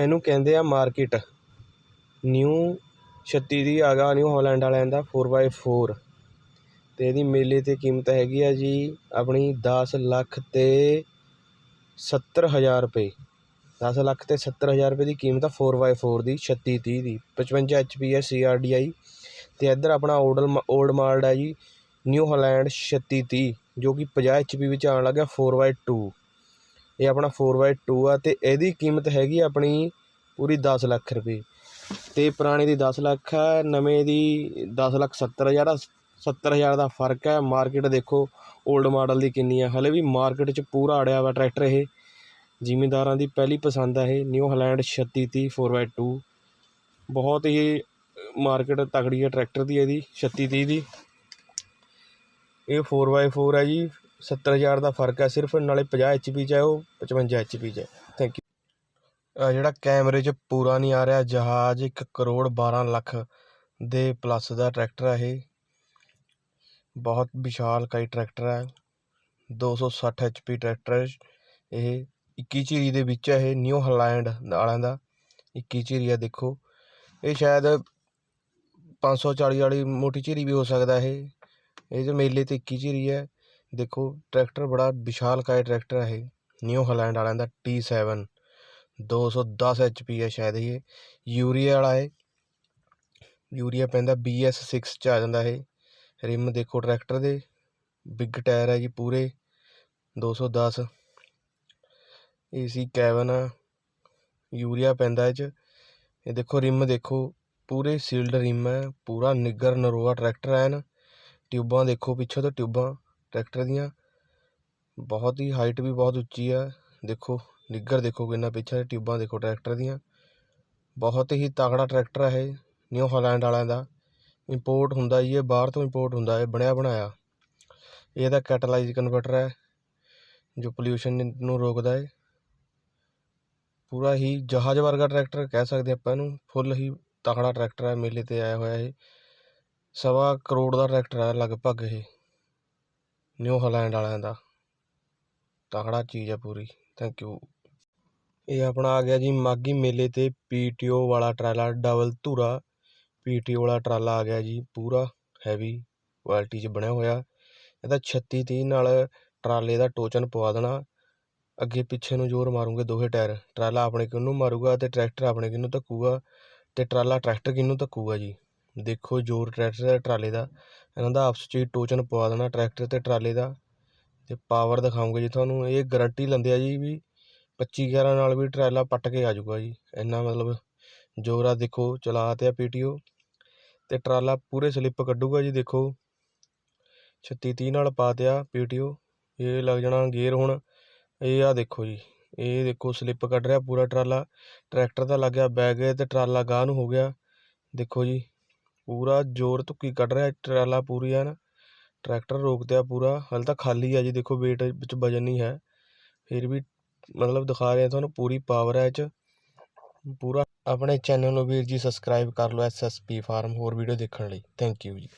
ਇਹਨੂੰ ਕਹਿੰਦੇ ਆ ਮਾਰਕੀਟ। ਨਿਊ 36 ਦੀ ਆ ਗਾ ਨਿਊ ਹੋਲੈਂਡ ਵਾਲਿਆਂ ਦਾ ਫੋਰ ਬਾਏ ਫੋਰ ਅਤੇ ਇਹਦੀ ਮੇਲੇ ਤੇ ਕੀਮਤ ਹੈਗੀ ਆ ਜੀ ਆਪਣੀ ਦਸ ਲੱਖ ਅਤੇ ਸੱਤਰ ਹਜ਼ਾਰ ਰੁਪਏ। ਦਸ ਲੱਖ ਅਤੇ ਸੱਤਰ ਹਜ਼ਾਰ ਰੁਪਏ ਦੀ ਕੀਮਤ ਆ 4x4 ਦੀ, ਛੱਤੀ ਤੀਹ ਦੀ। ਪਚਵੰਜਾ 55 ਪੀ ਹੈ ਸੀ ਆਰ ਡੀ ਆਈ ਅਤੇ ਇੱਧਰ ਆਪਣਾ ਓਲਡ ਓਲਡ ਮਾਲਡ ਹੈ ਜੀ, ਨਿਊ ਹੋਲੈਂਡ, ਛੱਤੀ ਤੀਹ, ਜੋ ਕਿ ਪੰਜਾਹ 50 ਪੀ ਵਿੱਚ ਆਉਣ ਲੱਗਾ 4x2 ਇਹ ਆਪਣਾ 4x2 ਆ ਤੇ ਇਹਦੀ ਕੀਮਤ ਹੈਗੀ ਆਪਣੀ ਪੂਰੀ 10 ਲੱਖ ਰੁਪਏ। ਤੇ ਪੁਰਾਣੇ ਦੀ 10 ਲੱਖ ਹੈ ਨਵੇਂ ਦੀ 10 ਲੱਖ 70 ਹਜ਼ਾਰ ਆ। 70 ਹਜ਼ਾਰ ਦਾ ਫ਼ਰਕ ਹੈ ਮਾਰਕੀਟ ਦੇਖੋ ਓਲਡ ਮਾਡਲ ਦੀ ਕਿੰਨੀ ਆ ਹਲੇ ਵੀ ਮਾਰਕੀਟ 'ਚ ਪੂਰਾ ਅੜਿਆ ਵਾ ਟਰੈਕਟਰ ਇਹ। ਜ਼ਿਮੀਂਦਾਰਾਂ ਦੀ ਪਹਿਲੀ ਪਸੰਦ ਆ ਇਹ ਨਿਊ ਹਾਲੈਂਡ 3630 4x2 ਬਹੁਤ ਹੀ ਮਾਰਕੀਟ ਤਕੜੀ ਹੈ ਟਰੈਕਟਰ ਦੀ ਇਹਦੀ 3630 ਦੀ। ਇਹ 4x4 ਹੈ ਜੀ। 70000 ਦਾ ਫ਼ਰਕ ਹੈ ਸਿਰਫ, ਨਾਲੇ 50 HP 'ਚ ਹੈ ਉਹ 55 HP 'ਚ ਹੈ। ਥੈਂਕ ਯੂ ਜਿਹੜਾ ਕੈਮਰੇ 'ਚ ਪੂਰਾ ਨਹੀਂ ਆ ਰਿਹਾ, ਜਹਾਜ਼ 1 ਕਰੋੜ 12 ਲੱਖ ਦੇ ਪਲੱਸ ਦਾ ਟਰੈਕਟਰ ਹੈ ਇਹ। ਬਹੁਤ ਵਿਸ਼ਾਲ ਕਾਈ ਟਰੈਕਟਰ ਹੈ। 260 HP ਟਰੈਕਟਰ ਇਹ 21 ਝੀਰੀ ਦੇ ਵਿੱਚ ਹੈ, ਇਹ ਨਿਊ ਹਾਲੈਂਡ ਵਾਲਿਆਂ ਦਾ। 21 ਝੀਰੀ ਆ ਦੇਖੋ। ਇਹ ਸ਼ਾਇਦ 540 ਵਾਲੀ ਮੋਟੀ ਝੀਰੀ ਵੀ ਹੋ ਸਕਦਾ ਇਹ ਇਹ ਜੋ ਮੇਲੇ ਤੇ 21 ਝੀਰੀ ਹੈ। ਦੇਖੋ, ਟਰੈਕਟਰ ਬੜਾ ਵਿਸ਼ਾਲ ਕਾਈ ਟਰੈਕਟਰ ਹੈ ਇਹ। ਨਿਊ ਹਾਲੈਂਡ ਵਾਲਿਆਂ ਦਾ T7 210 HP ਹੈ ਸ਼ਾਇਦ ਇਹ। ਯੂਰੀਆ ਵਾਲਾ ਹੈ ਯੂਰੀਆ ਪੈਂਦਾ BS6 ਚ ਆ ਜਾਂਦਾ ਇਹ। ਰਿਮ ਦੇਖੋ ਟਰੈਕਟਰ ਦੇ। ਬਿਗ ਟਾਇਰ ਹੈ ਜੀ ਪੂਰੇ 210 ਏਸੀ ਕੈਬਨ ਆ। ਯੂਰੀਆ ਪੈਂਦਾ ਇਹ ਚ। ਇਹ ਦੇਖੋ ਰਿਮ ਦੇਖੋ, ਪੂਰੇ ਸੀਲਡ ਰਿਮ ਹੈ ਪੂਰਾ ਨਿੱਗਰ ਨਰੋਆ ਟਰੈਕਟਰ ਹੈ ਨਾ ਟਿਊਬਾਂ ਦੇਖੋ ਪਿੱਛੋਂ ਤੋਂ ਟਿਊਬਾਂ। ਟਰੈਕਟਰ ਦੀਆਂ। ਬਹੁਤ ਹੀ ਹਾਈਟ ਵੀ ਬਹੁਤ ਉੱਚੀ ਆ। ਦੇਖੋ ਨਿੱਗਰ ਦੇਖੋ ਕਿੰਨਾ ਪਿੱਛੇ ਟਿਊਬਾਂ ਦੇਖੋ ਟਰੈਕਟਰ ਦੀਆਂ। ਬਹੁਤ ਹੀ ਤਗੜਾ ਟਰੈਕਟਰ ਹੈ ਇਹ ਨਿਊ ਹਾਲੈਂਡ ਵਾਲਿਆਂ ਦਾ। ਇੰਪੋਰਟ ਹੁੰਦਾ ਜੀ ਇਹ ਬਾਹਰ ਤੋਂ ਇੰਪੋਰਟ ਹੁੰਦਾ ਹੈ ਬਣਿਆ ਬਣਾਇਆ। ਇਹਦਾ ਕੈਟਲਾਈਜ਼ ਕਨਵਰਟਰ ਹੈ ਜੋ ਪੋਲਿਊਸ਼ਨ ਨੂੰ ਰੋਕਦਾ ਹੈ ਪੂਰਾ ਹੀ ਜਹਾਜ਼ ਵਰਗਾ ਟਰੈਕਟਰ ਕਹਿ ਸਕਦੇ ਆਪਾਂ ਇਹਨੂੰ ਫੁੱਲ ਹੀ ਤਕੜਾ ਟਰੈਕਟਰ ਹੈ ਮੇਲੇ ਤੇ ਆਇਆ ਹੋਇਆ ਇਹ। ਸਵਾ ਕਰੋੜ ਦਾ ਟਰੈਕਟਰ ਹੈ ਲਗਭਗ ਇਹ। ਨਿਊ ਹਾਲੈਂਡ ਵਾਲਿਆਂ ਦਾ। ਤਕੜਾ ਚੀਜ਼ ਹੈ ਪੂਰੀ। ਥੈਂਕ ਯੂ ਇਹ ਆਪਣਾ ਆ ਗਿਆ ਜੀ ਮਾਗੀ ਮੇਲੇ ਤੇ ਪੀਟੀਓ ਵਾਲਾ ਟਰਾਲਾ, ਡਬਲ ਧੂਰਾ। ਪੀਟੀਓ ਵਾਲਾ ਟਰਾਲਾ ਆ ਗਿਆ ਜੀ ਪੂਰਾ ਹੈਵੀ ਕੁਆਲਿਟੀ 'ਚ ਬਣਿਆ ਹੋਇਆ। ਇਹਦਾ 36 30 ਨਾਲ ਟਰਾਲੇ ਦਾ ਟੋਚਨ ਪਵਾ ਦੇਣਾ। ਅੱਗੇ ਪਿੱਛੇ ਨੂੰ ਜ਼ੋਰ ਮਾਰੂਗੇ ਦੋਹੇ ਟਾਇਰ। ਟਰਾਲਾ ਆਪਣੇ ਕਿੰਨੂੰ ਮਾਰੂਗਾ ਤੇ ਟਰੈਕਟਰ ਆਪਣੇ ਕਿੰਨੂੰ ਧੱਕੂਗਾ ਤੇ ਟਰਾਲਾ ਟਰੈਕਟਰ ਕਿੰਨੂੰ ਧੱਕੂਗਾ ਜੀ? ਦੇਖੋ ਜ਼ੋਰ ਟਰੈਕਟਰ ਦਾ, ਟਰਾਲੇ ਦਾ। ਇਹਨਾਂ ਦਾ ਆਪਸ 'ਚ ਹੀ ਟੋਚਨ ਪਵਾ ਦੇਣਾ ਟਰੈਕਟਰ ਅਤੇ ਟਰਾਲੇ ਦਾ ਅਤੇ ਪਾਵਰ ਦਿਖਾਉਂਗੇ ਜੀ ਤੁਹਾਨੂੰ। ਇਹ ਗਰੰਟੀ ਲੈਂਦੇ ਆ ਜੀ ਵੀ 25 11 ਨਾਲ ਵੀ ਟਰਾਲਾ ਪੱਟ ਕੇ ਆ ਜਾਊਗਾ ਜੀ। ਇੰਨਾ ਮਤਲਬ ਜ਼ੋਰ ਆ, ਦੇਖੋ ਚਲਾ ਤੇ ਆ ਓ। ਅਤੇ ਟਰਾਲਾ ਪੂਰੇ ਸਲਿੱਪ ਕੱਢੂਗਾ ਜੀ, ਦੇਖੋ। ਛੱਤੀ ਤੀਹ ਨਾਲ ਪਾ ਤਿਆ ਪੀ ਟੀ ਓ। ਇਹ ਲੱਗ ਜਾਣਾ ਗੇਅਰ ਹੁਣ। ਇਹ ਆ ਦੇਖੋ ਜੀ। ਇਹ ਦੇਖੋ ਸਲਿੱਪ ਕੱਢ ਰਿਹਾ ਪੂਰਾ ਟਰਾਲਾ। ਟਰੈਕਟਰ ਦਾ ਲੱਗ ਗਿਆ ਬੈਗ ਤੇ ਟਰਾਲਾ ਗਾਹ ਨੂੰ ਹੋ ਗਿਆ। ਦੇਖੋ ਜੀ। ਪੂਰਾ ਜ਼ੋਰ ਧੁੱਕੀ ਕੱਢ ਰਿਹਾ, ਟਰਾਲਾ ਪੂਰੀ ਐਨ, ਟਰੈਕਟਰ ਰੋਕਦੇ ਆ ਪੂਰਾ, ਹਾਲੇ ਤਾਂ ਖਾਲੀ ਆ ਜੀ, ਦੇਖੋ ਵੇਟ ਵਿੱਚ ਵਜਨ ਨਹੀਂ ਹੈ। ਫਿਰ ਵੀ ਮਤਲਬ ਦਿਖਾ ਰਿਹਾ ਤੁਹਾਨੂੰ ਪੂਰੀ ਪਾਵਰ ਹੈ ਇਹ 'ਚ। ਪੂਰਾ ਆਪਣੇ ਚੈਨਲ ਨੂੰ ਵੀਰ ਜੀ ਸਬਸਕ੍ਰਾਈਬ ਕਰ ਲਓ ਐਸ ਐਸ ਪੀ ਫਾਰਮ ਹੋਰ ਵੀਡੀਓ ਦੇਖਣ ਲਈ। ਥੈਂਕ ਯੂ ਜੀ।